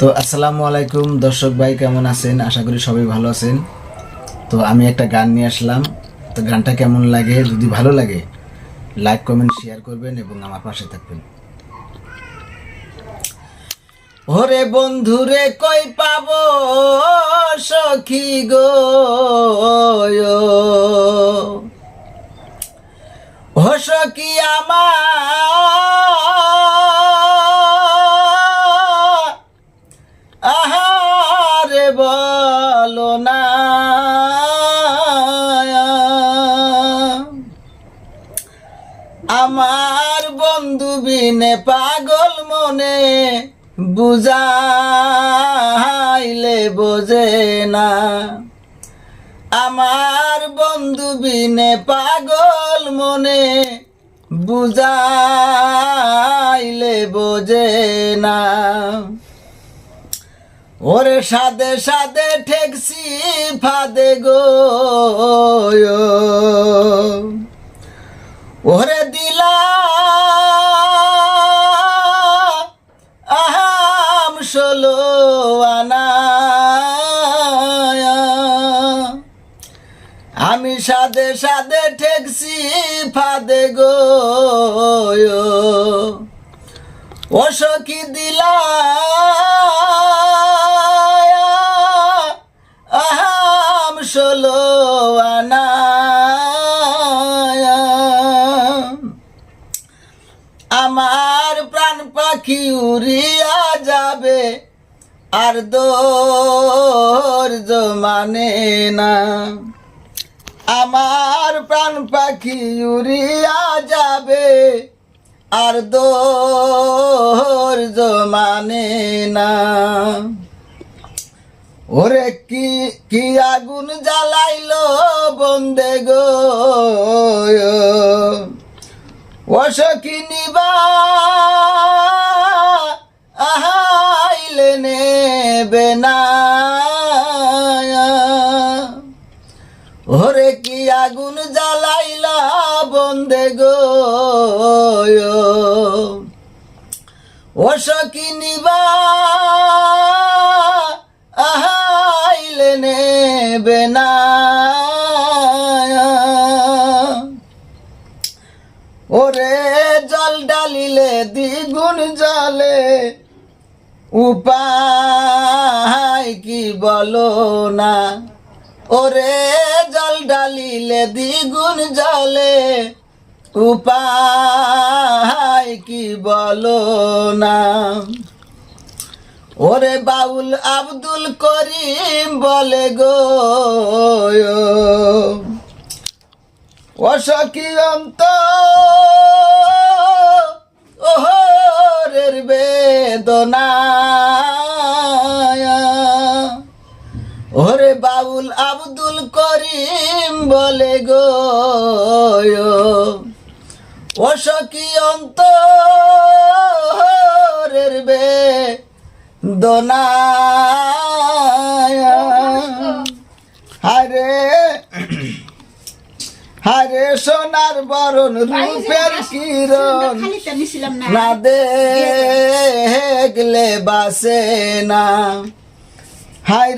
তো আসসালামু আলাইকুম, দর্শক ভাই, কেমন আছেন? আশা করি সবাই ভালো আছেন। তো আমি একটা গান নিয়ে আসলাম। তো গানটা কেমন লাগে? যদি ভালো লাগে লাইক কমেন্ট শেয়ার করবেন এবং আমার পাশে থাকবেন। ওরে বন্ধুরে কই পাবো সখী গো? ও সখী আমার বিনে পাগল মনে বুঝাইলে বোঝে না। আমার বন্ধু বিনে পাগল মনে বুঝাইলে বোঝে না। ওরে সাদে সাদে ঠেকছি ফাদে গো ষোলো আনা আমি সাদে সাদে ঠেকছি ফাদে গো। ও দিলা আহাম ষোলো আনা আমার পাখি উড়িয়া যাবে, আর দোর মানে না। আমার প্রাণ পাখি উড়িয়া যাবে, আর দোর মানে না। ওরে কি কি আগুন জ্বালাইলো বন্দে গো আহাইলে নেবে না। ওরে কি আগুন জ্বালাইলা বন্দে গো। ও সখী নিবা আহাইলে নেবে না। ডালিলে দ্বিগুণ জলে। উপায় কি বলো না? ওরে জল ডালিলে দ্বিগুণ জলে। উপায় কি বলো না? ওরে বাউল আব্দুল করিম বলে গো। অসখী অন্ত বেদনা ওরে বাউল আব্দুল করিম বলে গো। ও সখী অন্তরের বে দোনা হারে হারে সোনার বরণ রূপের কিরণ। না। দেখলে বাসে না। হায়